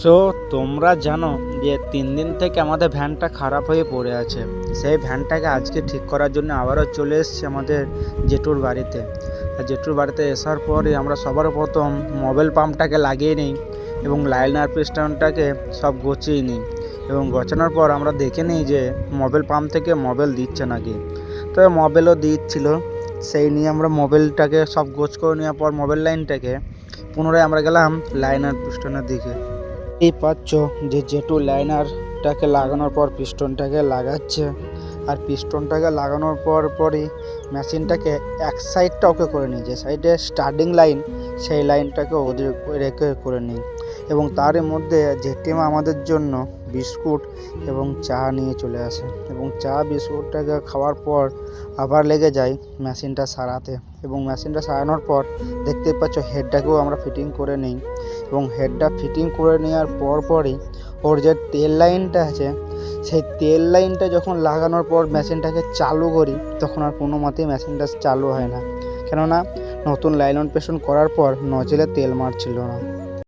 So তোমরা জানো যে তিন দিন থেকে আমাদের ভ্যানটা খারাপ হয়ে পড়ে আছে। সেই ভ্যানটাকে আজকে ঠিক করার জন্য আবারও চলে এসেছি আমাদের জেঠুর বাড়িতে। জেঠুর বাড়িতে আসার পরে আমরা সবার প্রথম মোবাইল পাম্পটাকে লাগিয়ে নিই এবং লাইনার পিস্টনটাকে সব গছিয়ে নিই এবং গোছানোর পর আমরা দেখে নিই যে মোবাইল পাম্প থেকে মোবাইল দিচ্ছে নাকি। তবে মোবাইলও দিচ্ছিল, সেই নিয়ে আমরা মোবাইলটাকে সব গোছ করে নেওয়ার পর মোবাইল লাইনটাকে পুনরায় আমরা গেলাম লাইনার পিস্টনের দিকে। এই পাচ্ছ যে জেটু লাইনারটাকে লাগানোর পর পিস্টনটাকে লাগাচ্ছে। আর পিস্টনটাকে লাগানোর পর পরই মেশিনটাকে এক সাইডটা ওকে করে নিই যে সাইডে স্টার্টিং লাইন, সেই লাইনটাকে ওদের রেখে করে নিই। এবং তার মধ্যে জেঠিমা আমাদের জন্য বিস্কুট এবং চা নিয়ে চলে আসে। এবং চা, বিস্কুটটাকে খাওয়ার পর আবার লেগে যায় মেশিনটা সারাতে। এবং মেশিনটা সারানোর পর দেখতে পাচ্ছ হেডটাকেও আমরা ফিটিং করে নিই। এবং হেডটা ফিটিং করে নেওয়ার পর পরই ওর যে তেল লাইনটা আছে, সেই তেল লাইনটা যখন লাগানোর পর মেশিনটাকে চালু করি, তখন আর কোনো মতেই মেশিনটা চালু হয় না। কেননা, নতুন লাইলন পেশন করার পর নজেলে তেল মারছিল না।